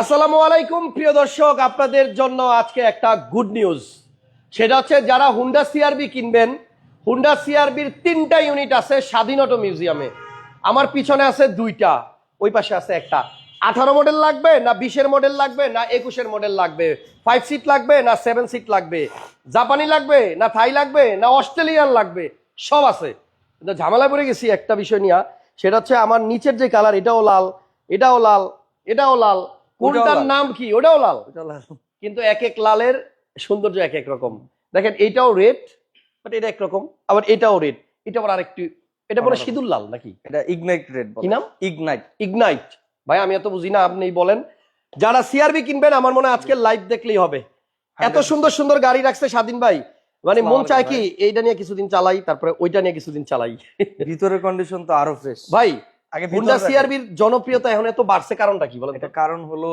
আসসালামু আলাইকুম, প্রিয় দর্শক। আপনাদের জন্য আজকে একটা গুড নিউজ সেটা হচ্ছে, যারা হুন্ডা সিআরবি কিনবেন হুন্ডা সিআরবির তিনটা ইউনিট আছে স্বাধীন অটো মিউজিয়ামে আমার পিছনে আছে দুইটা, ওই পাশে আছে একটা। আঠারো মডেল লাগবে না বিশের মডেল লাগবে না একুশের মডেল লাগবে? ফাইভ সিট লাগবে না সেভেন সিট লাগবে? জাপানি লাগবে না থাই লাগবে না অস্ট্রেলিয়ান লাগবে? সব আছে। কিন্তু ঝামেলা পড়ে গেছি একটা বিষয় নিয়ে। সেটা হচ্ছে, আমার নিচের যে কালার এটাও লাল এটাও লাল এটাও লাল। কোনটার নাম কি? ওটাও লাল। কিন্তু এক এক লালের সৌন্দর্য এক এক রকম। দেখেন এটাও রেড বাট এটা একরকম। আবার এটাও রেড এটা আবার আরেকটু এটা বলে সিঁদুর লাল নাকি? এটা ইগনাইট রেড কি নাম? ইগনাইট ইগনাইট ভাই আমি এত বুঝি না আপনি বলেন। যারা সিআরবি কিনবেন আমার মনে হয় আজকে লাইভ দেখলেই হবে। এত সুন্দর সুন্দর গাড়ি রাখছে স্বাধীন ভাই। মানে মন চায় কি এইটা নিয়ে কিছুদিন চালাই তারপরে ওইটা নিয়ে কিছুদিন চালাই। ভিতরের কন্ডিশন তো আরও ফ্রেশ ভাই হুন্ডা সিআরবির জনপ্রিয়তা এখন এত বাড়ছে কারণটা কি বলেন এটা কারণ হলো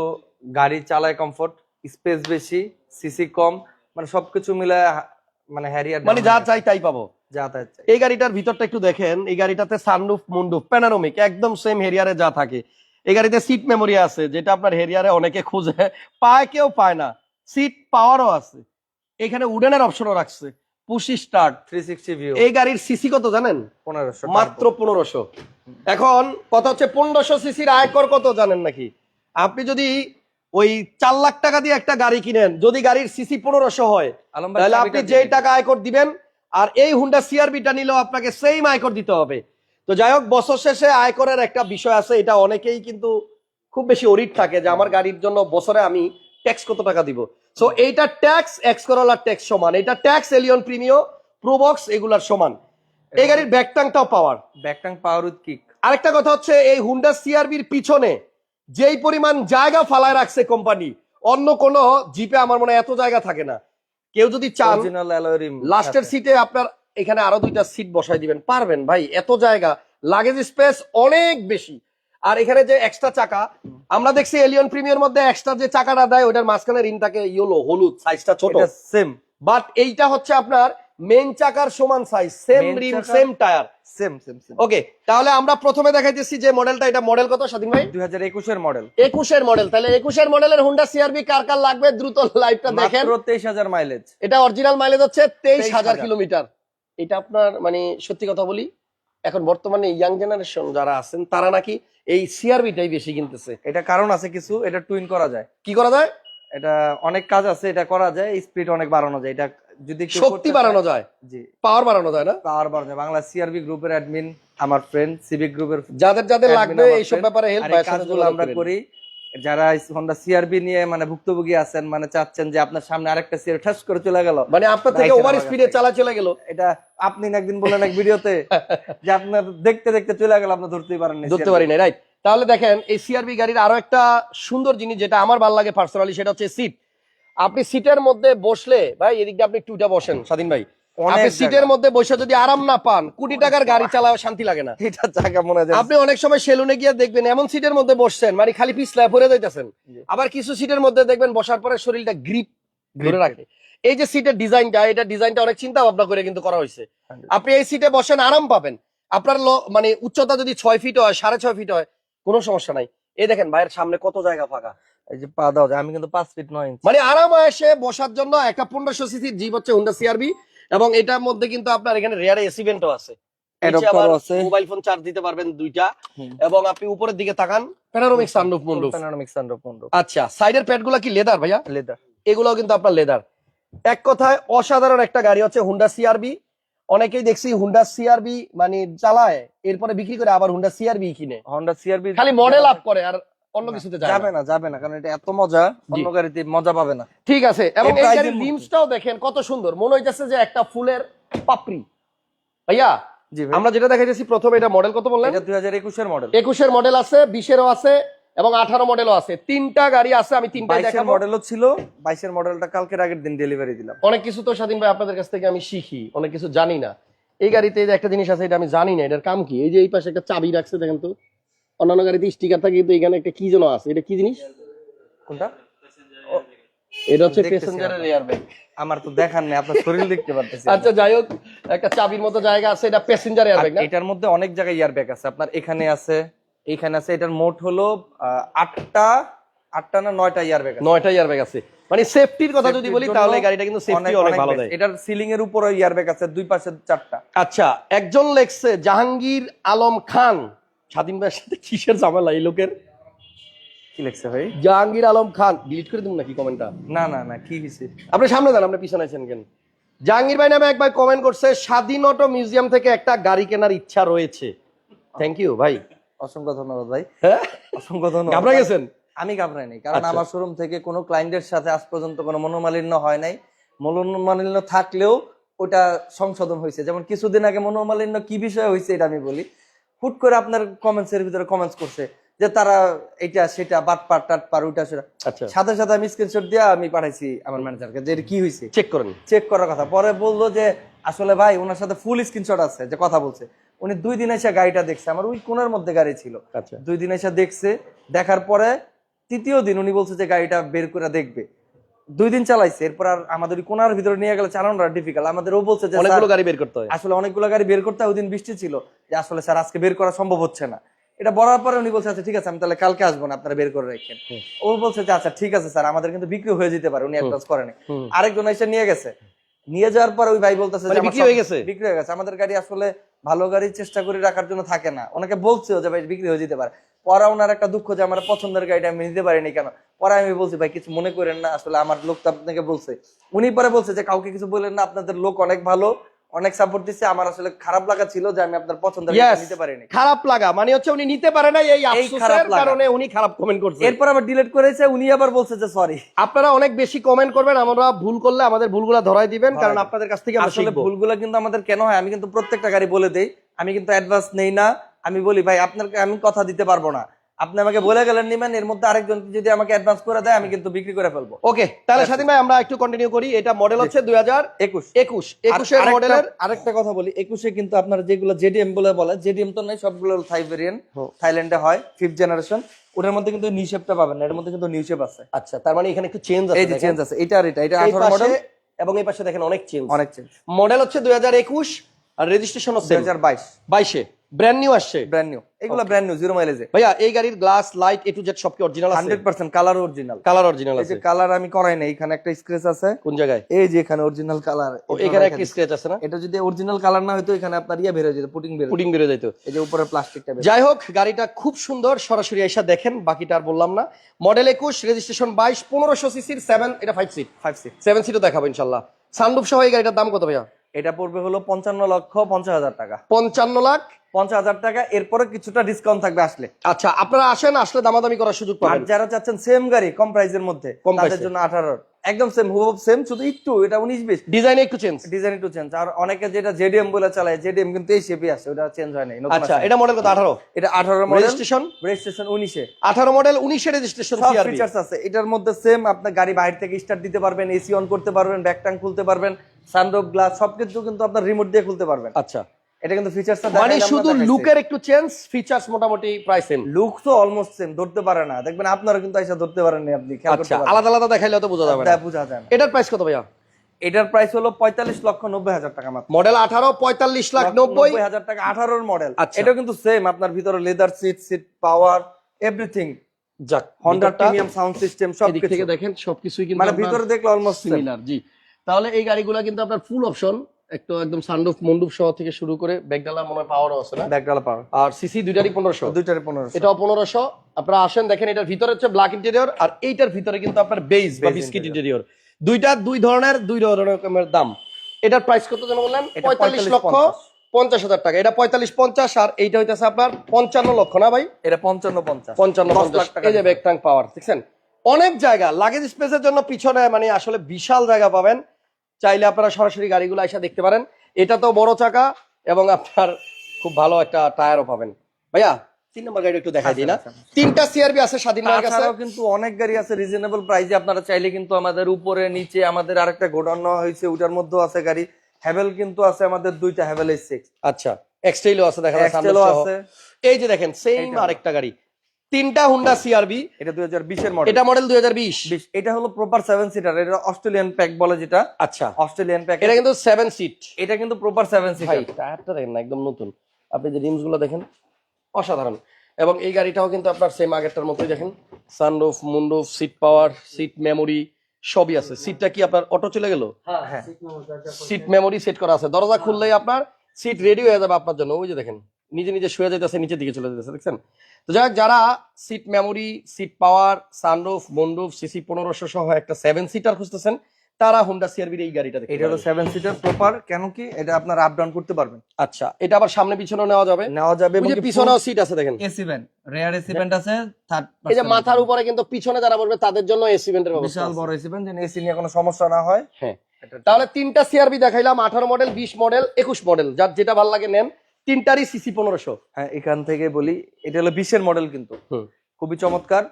গাড়ি চালায় কমফোর্ট স্পেস বেশি সিসি কম মানে সবকিছু মিলে মানে হ্যারিয়ার মানে যা চাই তাই পাবো। এই গাড়িটার ভিতরটা একটু দেখেন এই গাড়িটাতে সানরুফ মুন্ডুফ প্যানারোমিক একদম সেম হেরিয়ারে যা থাকে। এই গাড়িতে সিট মেমোরি আছে যেটা আপনার হেরিয়ারে অনেকে খুঁজে পায় কেউ পায় না। সিট পাওয়ারও আছে। এখানে উডেনের অপশনও রাখছে। পুশি স্টার্ট। 360 ভিউ এই গাড়ির সিসি কত জানেন? 1500 মাত্র পনেরোশো। এখন কথা হচ্ছে পনেরোশো সিসির আয়কর কত জানেন নাকি? আপনি যদি ওই চার লাখ টাকা দিয়ে একটা গাড়ি কিনেন যদি গাড়ির সিসি পনেরোশো হয় তাহলে আপনি যেই। টাকা আয়কর দিবেন আর এই হুন্ডা সিআরবিটা নিলেও আপনাকে সেম আয়কর দিতে হবে। তো যাই হোক বছর শেষে আয়করের একটা বিষয় আছে এটা অনেকেই কিন্তু খুব বেশি অরিট থাকে যে আমার গাড়ির জন্য বছরে আমি ট্যাক্স কত টাকা দিব। সো এইটা ট্যাক্স এক্স করোলার ট্যাক্স সমান। এটা ট্যাক্স এলিয়ন প্রিমিও প্রোবক্স এগুলার সমান। এই গাড়ির ব্যাকটাংটাও পাওয়ার ব্যাকটাং পাওয়ার উইথ কিক আরেকটা কথা হচ্ছে এই হুন্ডা সিআরবির পিছনে যেই পরিমাণ জায়গা ফালায় রাখছে কোম্পানি অন্য কোনো জিপে আমার মনে হয় এত জায়গা থাকে না। কেউ যদি চান অরিজিনাল অ্যালয় রিম লাস্টের সিটে আপনার এখানে আরও দুইটা সিট বসাই দিবেন। পারবেন ভাই এত জায়গা। লাগেজ স্পেস অনেক বেশি। আর এখানে যে এক্সট্রা চাকা আমরা দেখছি এলিয়ন প্রিমিয়ার মধ্যে এক্সট্রা যে চাকাটা দেয় ওটার মাঝখানে রিম থাকে ইয়েলো হলুদ সাইজটা ছোট। সেম বাট এইটা হচ্ছে আপনার মেন চাকার সমান size same rim same tyre same same same okay তাহলে আমরা প্রথমে দেখাইতেছি যে মডেলটা এটা মডেল কত স্বাধীন ভাই? 2021 এর মডেল একুশের মডেল তাহলে একুশের মডেলের হুন্ডা কার কার লাগবে? দ্রুত লাইভটা দেখেন। মাত্র 23000 মাইলেজ এটা অরিজিনাল মাইলেজ হচ্ছে তেইশ হাজার 23,000 কিলোমিটার। এটা আপনার মানে সত্যি কথা বলি এখন বর্তমানে ইয়াং জেনারেশন যারা আছেন তারা নাকি এই সিআরবিটাই বেশি কিনতেছে। এটা কারণ আছে কিছু এটা টুইন করা যায়। কি করা যায়? এটা অনেক কাজ আছে এটা করা যায় স্পিড অনেক বাড়ানো যায়। এটা যদি শক্তি বাড়ানো যায়? জি। পাওয়ার বাড়ানো যায় না? পাওয়ার বাড়ানো যায়। বাংলা সিআরবি গ্রুপের অ্যাডমিন আমার ফ্রেন্ড সিভিক গ্রুপের যাদের যাদের লাগবে এই এইসব ব্যাপারে হেল্প আমরা করি। যারা হন্ডা সিআরবি নিয়ে মানে ভুক্তভোগী আছেন মানে চাচ্ছেন যে আপনার সামনে আরেকটা সিআর ঠাস করে চলে গেল মানে আপনার থেকে ওভার স্পিডে চালা চলে গেল। এটা আপনি না একদিন বললেন এক ভিডিওতে যে আপনার দেখতে দেখতে চলে গেল আপনি ধরতেই পারেন ধরতে পারি না রাইট তাহলে দেখেন এই সিআরবি গাড়ির আরও একটা সুন্দর জিনিস যেটা আমার ভালো লাগে পার্সোনালি সেটা হচ্ছে সিট আপনি সিটের মধ্যে বসলে ভাই এদিকে আপনি টুটা বসেন স্বাধীন ভাই। আপনি সিটের মধ্যে বসে যদি আরাম না পান কোটি টাকার গাড়ি চালাও শান্তি লাগে না। এটা জায়গা মনে হয় আপনি অনেক সময় সেলুনে গিয়ে দেখবেন এমন সিটের মধ্যে বসছেন মানে খালি পিছলায় পরে যাইতেছেন। আবার কিছু সিটের মধ্যে দেখবেন বসার পরে শরীরটা গ্রিপ ধরে রাখে। এই যে সিটের ডিজাইনটা এটা ডিজাইনটা অনেক চিন্তা ভাবনা করে কিন্তু করা হয়েছে। আপনি এই সিটে বসেন আরাম পাবেন। আপনার লো- মানে উচ্চতা যদি ছয় ফিট হয় সাড়ে ছয় ফিট হয় কোনো সমস্যা নাই। এই দেখেন ভাইয়ের সামনে কত জায়গা ফাঁকা। এই যে পা দেওয়া যায় আমি কিন্তু পাঁচ ফিট নয় মানে আরাম এসে বসার জন্য একটা পনেরোশো সিসির জিপ হচ্ছে হুন্ডা সিআরবি এবং এটার মধ্যে কিন্তু আপনার এখানে রেয়ার এসি ভেন্টও আছে। মোবাইল ফোন চার্জ দিতে পারবেন দুইটা। এবং আপনি উপরের দিকে তাকান panoramic sunroof moonroof panoramic sunroof moonroof আচ্ছা সাইডের প্যাডগুলো কি লেদার ভাইয়া? লেদার এগুলোও কিন্তু আপনার লেদার এক কথায় অসাধারণ একটা গাড়ি হচ্ছে হুন্ডা সিআরবি অনেকেই দেখছি হুন্ডা সিআরবি মানে চালায় এরপরে বিক্রি করে আবার হুন্ডা সিআরবি কিনে। হন্ডা সিআরবি খালি মডেল আপ করে আর অন্য কিছুতে যাবে না যাবে না কারণ এটা এত মজা অন্য গাড়িতে মজা পাবে না। ঠিক আছে এবং এই গাড়ির এর রিমসটাও দেখেন কত সুন্দর। মনে হইতেছে যে একটা ফুলের পাপড়ি। ভাইয়া আমরা যেটা দেখাইতেছি প্রথমে এটা মডেল কত বললেন? এটা দুই হাজার একুশের মডেল একুশের মডেল আছে বিশেরও আছে এবং আঠারো মডেলও আছে। তিনটা গাড়ি আছে আমি তিনটা দেখাবো। মডেলও ছিল বাইশের মডেলটা কালকের আগের দিন ডেলিভারি দিলাম। অনেক কিছু তো স্বাধীন ভাই আপনাদের কাছ থেকে আমি শিখি অনেক কিছু জানি না। এই গাড়িতে একটা জিনিস আছে এটা আমি জানি না এটার কাম কি? এই যে এই পাশে একটা চাবি রাখছে দেখেন তো। অন্যান্য গাড়িতে স্টিকার থাকে কিন্তু এখানে একটা কি যেন আছে? এটা কি জিনিস? কোনটা? এটা হচ্ছে প্যাসেঞ্জারের। এয়ার ব্যাগ আমার তো দেখার নেই আপনার শরীর দেখতে পারতেছি আচ্ছা যাই হোক একটা চাবির মতো জায়গা আছে এটা প্যাসেঞ্জার এয়ার ব্যাগ না? এটার মধ্যে অনেক জায়গায় ইয়ার ব্যাগ আছে। আপনার এখানে আছে এখানে আছে এটার মোট হলো আহ, আটটা আটটা না নয়টা ইয়ার ব্যাগ নয়টা ইয়ার ব্যাগ আছে। মানে সেফটির কথা যদি বলি তাহলে গাড়িটা কিন্তু সেফটি অনেক ভালো দেয়। এটার সিলিং এর উপরে ইয়ার ব্যাগ আছে দুই পাশে চারটা। আচ্ছা একজন লেখছে জাহাঙ্গীর আলম খান। স্বাধীন ভাইয়ের সাথে কিসের ঝামেলা? এই লোকের কি লিখছে ভাই? জাহাঙ্গীর আলম খান। ডিলিট করে দিন নাকি কমেন্টটা না না না কি হয়েছে আপনি সামনে যান আপনি পিছনে আছেন কেন? জাহাঙ্গীর ভাই নামে একবার কমেন্ট করছে স্বাধীন অটো মিউজিয়াম থেকে একটা গাড়ি কেনার ইচ্ছা রয়েছে। থ্যাংক ইউ ভাই। অসংখ্য ধন্যবাদ ভাই। হ্যাঁ? অসংখ্য ধন্যবাদ। ঘাবড়ে গেছেন? আমি ঘাবড়াই নাই কারণ আচ্ছা। আমার শোরুম থেকে কোনো ক্লায়েন্টের সাথে আজ পর্যন্ত কোনো মনোমালিন্য হয় নাই। মনোমালিন্য থাকলেও ওটা সংশোধন হয়েছে যেমন কিছুদিন আগে মনোমালিন্য কি বিষয়ে হয়েছে এটা আমি বলি। হুট করে আপনার কমেন্টস এর ভিতরে কমেন্টস করছে যে তারা এটা সেটা বাট পাট টাট পার ওইটা সেটা। আচ্ছা। সাথে সাথে আমি স্ক্রিনশট দিয়ে আমি পাঠাইছি আমার ম্যানেজারকে যে কি হয়েছে চেক করেন। চেক করার কথা। পরে বলল যে আসলে ভাই ওনার সাথে ফুল স্ক্রিনশট আছে যে কথা বলছে। উনি দুই দিন এসে গাড়িটা দেখছে। আমার ওই কোনার মধ্যে গাড়ি ছিল। আচ্ছা। দুই দিন এসে দেখছে। দেখার পরে তৃতীয় দিন উনি বলছে যে গাড়িটা বের করে দেখবে। দুই দিন চালাইছে এরপর আর আমাদের কোনার ভিতরে নিয়ে গেলে চালানোটা ডিফিকাল্ট আমাদের ও বলছে যে অনেকগুলো গাড়ি বের করতে হয়। আসলে অনেকগুলো গাড়ি বের করতে হয়, ওই দিন বৃষ্টি ছিল যে আসলে স্যার আজকে বের করা সম্ভব হচ্ছে না। এটা বলার পরে উনি বলছে আচ্ছা ঠিক আছে আমি তাহলে কালকে আসব না আপনারা বের করে রাখেন। ও বলছে যে আচ্ছা ঠিক আছে স্যার আমাদের কিন্তু বিক্রি হয়ে যেতে পারে। উনি অ্যাডভান্স করেনি। আরেকজন এসে নিয়ে গেছে। নিয়ে যাওয়ার পরে ওই ভাই বলতেছে মানে বিক্রি হয়ে গেছে? বিক্রি হয়ে গেছে। আমাদের গাড়ি আসলে ভালো গাড়ি চেষ্টা করে রাখার জন্য থাকে না। অনেকে বলছেও যে, ভাই, বিক্রি হয়ে যেতে পারে। পরা ওনার একটা দুঃখ যে, আমার পছন্দের গাড়িটা আমি নিতে পারিনি কেন? পরে আমি বলছি, ভাই, কিছু মনে করেন না, আসলে আমার লোক তো আপনাকে বলছে। উনি পরে বলছে যে, কাউকে কিছু বলেন না, আপনাদের লোক অনেক ভালো। অনেক সাপোর্ট দিচ্ছে আমার আসলে খারাপ লাগা ছিল যে আমি আপনার পছন্দের নিতে পারিনি। খারাপ লাগা। মানে হচ্ছে উনি নিতে পারে না এই আফসোসের কারণে উনি খারাপ কমেন্ট করছে। এরপর আবার ডিলিট করেছে উনি আবার বলছে যে সরি আপনারা অনেক বেশি কমেন্ট করবেন আমরা ভুল করলে আমাদের ভুলগুলো ধরাই দিবেন কারণ আপনাদের কাছ থেকে আমরা আসলে ভুলগুলো কিন্তু আমাদের কেন হয়? আমি কিন্তু প্রত্যেকটা গাড়ি বলে দেই। আমি কিন্তু অ্যাডভান্স নেই না। আমি বলি ভাই আপনার আমি কথা দিতে পারব না। আপনি আমাকে বলে গেলেন নিবেন এর মধ্যে আরেকজন যদি আমাকে অ্যাডভান্স করে দেয় আমি কিন্তু বিক্রি করে ফেলব। ওকে তাহলে স্বাধীন ভাই আমরা একটু কন্টিনিউ করি। এটা মডেল হচ্ছে দুই হাজার একুশ। একুশ। একুশের মডেলের আরেকটা কথা বলি। একুশে কিন্তু আপনার যেগুলো জেডিএম বলে বলে জেডিএম তো নাই সবগুলো থাই ভেরিয়েন্ট থাইল্যান্ডে হয় ফিফথ জেনারেশন ওটার মধ্যে কিন্তু নিউ শেপটা পাবেন না এর মধ্যে কিন্তু নিউ শেপ আছে। আচ্ছা তার মানে এখানে একটু চেঞ্জ আছে এই যে চেঞ্জ আছে এটা আর এটা এটা এই আঠারো মডেল এবং এই পাশে দেখেন অনেক চেঞ্জ অনেক চেঞ্জ মডেল হচ্ছে দুই হাজার একুশ আর রেজিস্ট্রেশন দুই হচ্ছে হাজার বাইশ। বাইশে। ব্র্যান্ড নিউ আসছে? ব্র্যান্ড নিউ এগুলো ব্র্যান্ড নিউ জিরো মাইলেজে ভাইয়া এই গাড়ির glass light A to Z সব কি অরিজিনাল আছে? Hundred percent colour original colour original এই যে কালার আমি করাই নাই এখানে একটা স্ক্রেচ আছে। কোন জায়গায়? এই যে এখানে অরিজিনাল কালার এখানে একটা স্ক্র্যাচ আছে না? এটা যদি অরিজিনাল কালার না হতো এখানে আপনার ইয়ে বের হয়ে যেত পুটিং বের। পুডিং বেরো যাইতো এই যে উপরে প্লাস্টিকটা যাই হোক গাড়িটা খুব সুন্দর সরাসরি এসে দেখেন বাকিটা আর বললাম না। মডেল একুশ রেজিস্ট্রেশন বাইশ পনেরোশো সিসির সেভেন এটা five seat five six seven সিটও দেখাবো ইনশাল্লাহ। সানরুফ সহ এই গাড়িটার দাম কত ভাইয়া? এটা পড়বে হলো পঞ্চান্ন লক্ষ পঞ্চাশ হাজার টাকা। পঞ্চান্ন লাখ? পঞ্চাশ হাজার টাকা এরপরে কিছুটা ডিসকাউন্ট থাকবে আসলে। আচ্ছা আপনারা আসেন আসলে দামাদামি করার সুযোগ আর পাবেন যারা চাচ্ছেন সেম গাড়ি কম প্রাইস এর মধ্যে কম তাদের জন্য আঠারো। একদম সেম হুব সেম শুধু একটু এটা উনিশ বিশ। ডিজাইনে একটু চেঞ্জ ডিজাইন একটু চেঞ্জ আর অনেকে যেটা জেডিএম বলে চালায় জেডিএম কিন্তু এই শেপে আসে ওটা চেঞ্জ হয় নাই আচ্ছা এটা মডেল কত আঠারো? এটা আঠারো মডেল রেজিস্ট্রেশন রেজিস্ট্রেশন উনিশে। আঠারো মডেল উনিশে রেজিস্ট্রেশন সব সিআরবি ফিচার্স আছে এটার মধ্যে সেম আপনার গাড়ি বাইরে থেকে স্টার্ট দিতে পারবেন এসি অন করতে পারবেন ব্যাক ট্যাঙ্ক খুলতে পারবেন সানরুফ গ্লাস সবকিছু কিন্তু আপনার রিমোট দিয়ে খুলতে পারবেন। আচ্ছা। এটা কিন্তু ফিচার্স মানে শুধু লুকের একটু চেঞ্জ ফিচার্স মোটামুটি প্রায় সেম লুক তো অলমোস্ট সেম ধরতে পারে না। দেখবেন আপনারা কিন্তু এসে ধরতে পারেন না আপনি আচ্ছা আলাদা আলাদা দেখাইলে তো বোঝা যাবে না। বোঝা যায় এটার প্রাইস কত ভাইয়া? এটার প্রাইস হলো পঁয়তাল্লিশ লক্ষ নব্বই হাজার টাকা মাত্র। মডেল আঠারো পঁয়তাল্লিশ লাখ নব্বই। হাজার টাকা আঠারোর মডেল আচ্ছা। এটা কিন্তু সেম আপনার ভিতরে leather seat seat power everything যাক হন্ডা প্রিমিয়াম সাউন্ড সিস্টেম সব থেকে দেখেন সবকিছুই কিন্তু মানে ভিতরে দেখলে অলমোস্ট সিমিলার জি। তাহলে এই গাড়িগুলো কিন্তু আপনার ফুল অপশন একটু একদম সানরুফ মন্ডুপ সহ থেকে শুরু করে ব্যাগডালার মনে হয় পাওয়ারও আছে না? ব্যাকডালা পাওয়ার আর সিসি দুইটারই পনেরোশো। দুইটারে পনেরোশো। এটাও পনেরোশো। আপনারা আসেন দেখেন এটার ভিতরে হচ্ছে ব্ল্যাক ইন্টেরিয়র আর এইটার ভিতরে কিন্তু আপনার বেজ বা বিস্কিট ইন্টেরিয়র দুইটা দুই ধরনের দুই রকমের দাম। এটার প্রাইস কত যেন বললেন? পঁয়তাল্লিশ লক্ষ পঞ্চাশ। হাজার টাকা। এটা পঁয়তাল্লিশ পঞ্চাশ আর এইটা হইতেছে আপনার পঞ্চান্ন লক্ষ না ভাই? এটা পঞ্চান্ন পঞ্চাশ। পঞ্চান্ন পঞ্চাশ। টাকা এই যে ব্যাগ ট্যাঙ্ক পাওয়ার দেখছেন? অনেক জায়গা লাগেজ স্পেসের জন্য পিছনে মানে আসলে বিশাল জায়গা পাবেন। চাইলে আপনারা সরাসরি গাড়িগুলো এসে দেখতে পারেন। এটা তো বড় চাকা এবং আপনার খুব ভালো একটা টায়ারও পাবেন। ভাইয়া তিন নম্বর গাড়ি একটু দেখাই দিই না। আচ্ছা, আচ্ছা। তিনটা সিআরবি আছে স্বাধীন কাছে। কিন্তু অনেক গাড়ি আছে রিজনেবল প্রাইসে আপনারা চাইলে কিন্তু আমাদের উপরে নিচে আমাদের আরেকটা গোডাউন নেওয়া হয়েছে ওটার মধ্যেও আছে গাড়ি। হ্যাভেল কিন্তু আছে আমাদের দুইটা হ্যাভেল এস সিক্স আচ্ছা এক্সটেইলও আছে দেখা যাচ্ছে এই যে দেখেন সেম আরেকটা গাড়ি। তিনটা হুন্ডা সিআরবি এটা দুই হাজার বিশের মডেল এটা মডেল দুই হাজার বিশ। এটা হলো প্রপার সেভেন সিটার এটা অস্ট্রেলিয়ান প্যাক বলে যেটা। আচ্ছা। অস্ট্রেলিয়ান প্যাক এটা কিন্তু সেভেন সিট এটা কিন্তু প্রপার সেভেন ভাই সিটার টায়ারটা দেখেন না একদম নতুন। আপনি যে রিমসগুলো দেখেন অসাধারণ। এবং এই গাড়িটাও কিন্তু আপনার সেম আগেরটার মতোই দেখেন। Sunroof moonroof seat power seat memory সবই আছে। সিটটা কি আপনার অটো চলে গেল? হ্যাঁ সিট মেমোরি সেট করা আছে। দরজা খুললেই আপনার সিট রেডি হয়ে যাবে আপনার জন্য। ওই যে দেখেন। নিজে নিজে শুয়ে যেতেছে নিচের দিকে চলে যেতেছে দেখছেন? তো যাই যারা seat memory seat power sunroof moonroof CC পনেরোশো সহ একটা সেভেন সিটার খুঁজতেছেন তারা হোন্ডা সিআরবির এই গাড়িটা এটা হলো সেভেন সিটার প্রপার কেন কি এটা আপনার আপ ডাউন করতে পারবেন। আচ্ছা এটা আবার সামনে পিছনে নেওয়া যাবে। নেওয়া যাবে যে পিছনেও সিট আছে দেখেন। AC vent rear AC vent আছে থার্ড এই যে মাথার উপরে কিন্তু পিছনে যারা বসবে তাদের জন্য এসি ভেন্টের ব্যবস্থা বিশাল বড় এসি ভ্যান যেন এসি নিয়ে কোনো সমস্যা না হয়। হ্যাঁ। তাহলে তিনটা সিআরবি দেখাইলাম আঠারো মডেল বিশ মডেল একুশ মডেল যার যেটা ভালো লাগে নেন। তিনটারই সিসি পনেরোশো। হ্যাঁ এখান থেকে বলি এটা হলো বিশের মডেল কিন্তু। খুবই চমৎকার।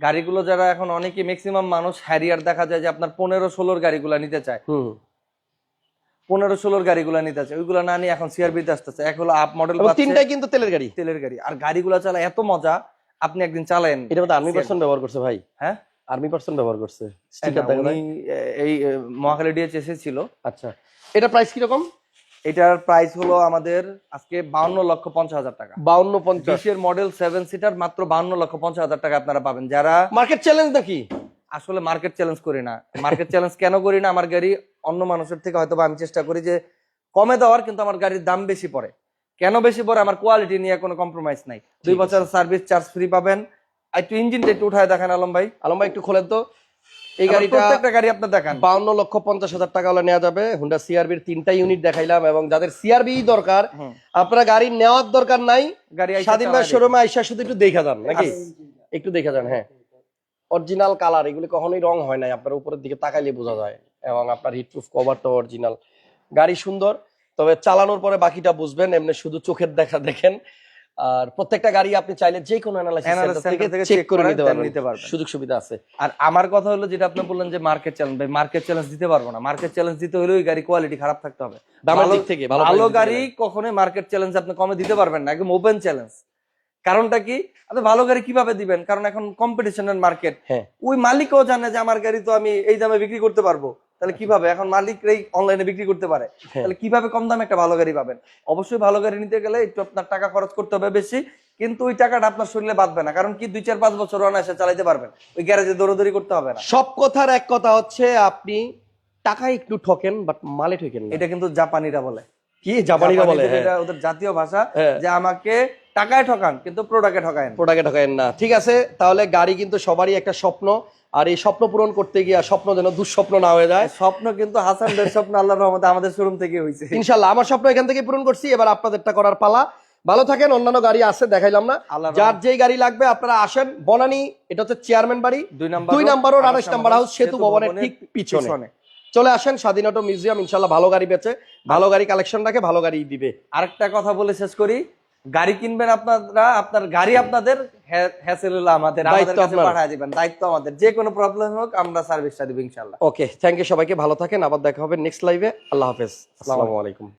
গাড়িগুলো যারা এখন অনেকে ম্যাক্সিমাম মানুষ হ্যারিয়ার দেখা যায় যে আপনার পনেরো ষোলোর গাড়িগুলো নিতে চায়। পনেরো ষোলোর গাড়িগুলো নিতে চায়। ওইগুলো না নিয়ে এখন সিআরবিতে আসতেছে। এক হলো আপ মডেল তিনটাই কিন্তু তেলের গাড়ি। তেলের গাড়ি। আর গাড়িগুলো চালা এত মজা আপনি একদিন চালায়েন। এটা আর্মি পার্সন ব্যবহার করছে ভাই। হ্যাঁ? আর্মি পার্সন ব্যবহার করছে। এই মহাখালী ডিএচ এসেছিল আচ্ছা। এটা প্রাইস কীরকম? এটার প্রাইস হলো আমাদের আজকে বাউন্ন লক্ষ পঞ্চাশ হাজার টাকা। বাউন্ন পঞ্চাশ। বিশের মডেল সেভেন সিটার মাত্র বাউন্ন লক্ষ পঞ্চাশ হাজার টাকা আপনারা পাবেন। যারা মার্কেট চ্যালেঞ্জ নাকি? আসলে মার্কেট চ্যালেঞ্জ করি না। মার্কেট চ্যালেঞ্জ কেন করি না? আমার গাড়ি অন্য মানুষের থেকে হয়তো বা আমি চেষ্টা করি যে কমে দেওয়ার কিন্তু আমার গাড়ির দাম বেশি পড়ে। কেন বেশি পড়ে? আমার কোয়ালিটি নিয়ে কোনো কম্প্রোমাইজ নাই। দুই বছর সার্ভিস চার্জ ফ্রি পাবেন। একটু ইঞ্জিনটা একটু উঠায় দেখেন আলম ভাই। আলম ভাই একটু খোলেন তো। এই গাড়িটা প্রত্যেকটা গাড়ি আপনার দেখান। বাউন্ন লক্ষ পঞ্চাশ হাজার টাকা হলে নেওয়া যাবে। হুন্ডা সিআরবির তিনটা ইউনিট দেখাইলাম এবং যাদের সিআরবি দরকার। আপনারা গাড়ি নেওয়ার দরকার নাই। গাড়ি আইসা স্বাধীন ভাই শোরুমে আইসা শুধু একটু দেখা যান নাকি? একটু দেখা যান হ্যাঁ। অরিজিনাল কালার এগুলি কখনোই রং হয় নাই। আপনার উপরের দিকে তাকাইলে বোঝা যায় এবং আপনার হিটপ্রুফ কভারটা অরিজিনাল গাড়ি সুন্দর তবে চালানোর পরে বাকিটা বুঝবেন এমনি শুধু চোখের দেখা দেখেন। আর প্রত্যেকটা গাড়ি আপনি চাইলে যে কোনো অ্যানালাইসিস থেকে থেকে চেক করে করে নিতে পারবেন। নিতে পারবেন। সুযোগ সুবিধা আছে। আর আমার কথা হলো যেটা আপনি বললেন যে মার্কেট চ্যালেঞ্জ ভাই মার্কেট চ্যালেঞ্জ দিতে পারব না। মার্কেট চ্যালেঞ্জ দিতে হলে ওই গাড়ি কোয়ালিটি খারাপ থাকতে হবে। দামের ভালো- দিক থেকে ভালো গাড়ি কখনোই মার্কেট চ্যালেঞ্জ আপনি কমে দিতে পারবেন না একদম ওপেন চ্যালেঞ্জ কারণটা কি? আপনি ভালো গাড়ি কীভাবে দিবেন? কারণ এখন কম্পিটিশনের মার্কেট হ্যাঁ। ওই মালিকও জানে যে আমার গাড়ি তো আমি এই দামে বিক্রি করতে পারব। তাহলে কীভাবে? এখন মালিকরাই অনলাইনে বিক্রি করতে পারে। হ্যাঁ। তাহলে কীভাবে কম দামে একটা ভালো গাড়ি পাবেন? অবশ্যই ভালো গাড়ি নিতে গেলে একটু আপনার টাকা খরচ করতে হবে বেশি কিন্তু ওই টাকাটা আপনার শরীরে বাঁধবে না কারণ কি দুই চার পাঁচ বছর অনায়াসে চালাইতে পারবেন। ওই গ্যারেজে দৌড়দৌড়ি করতে হবে না। সব কথার এক কথা হচ্ছে আপনি টাকা একটু ঠকেন বাট মালে ঠকেন এটা কিন্তু জাপানিরা বলে। কি? জাপানিরা বলে এটা ওদের জাতীয় ভাষা হ্যাঁ। যে আমাকে টাকায় ঠকান কিন্তু প্রোডাক্টে ঠকায় প্রোডাক্টে ঠকেন না। ঠিক আছে তাহলে গাড়ি কিন্তু সবারই একটা স্বপ্ন। আর এই স্বপ্ন পূরণ করতে গিয়ে স্বপ্ন যেন দুঃস্বপ্ন না হয়ে যায়। স্বপ্ন কিন্তু হাসানদের স্বপ্ন আল্লাহর রহমতে আমাদের শোরুম থেকে হয়েছে ইনশাল্লাহ আমার স্বপ্ন এখান থেকে পূরণ করছি। এবার আপনাদেরটা করার পালা। ভালো থাকেন অন্যান্য গাড়ি আছে দেখাইলাম না। যার যেই গাড়ি লাগবে আপনারা আসেন। বনানি এটা হচ্ছে চেয়ারম্যান বাড়ি। দুই নাম্বার দুই নাম্বার রোড আড়াইশ নাম্বার হাউস সেতু ভবনের ঠিক পিছনে। চলে আসেন স্বাধীনতা মিউজিয়াম ইনশাল্লাহ ভালো গাড়ি বেচে। ভালো গাড়ি কালেকশন রাখে ভালো গাড়ি দিবে। আরেকটা কথা বলে শেষ করি। গাড়ি কিনবেন আপনারা আপনার গাড়ি আপনাদের হ্যাসেল হলো আমাদের আমাদের দায়িত্ব কাছে পাঠিয়ে দিবেন দায়িত্ব আমাদের। যে কোনো প্রবলেম হোক আমরা সার্ভিসটা দিব ইনশাআল্লাহ। ওকে থ্যাংক ইউ সবাইকে ভালো থাকেন আবার দেখা হবে নেক্সট লাইভে আল্লাহ হাফেজ। আসসালামু আলাইকুম।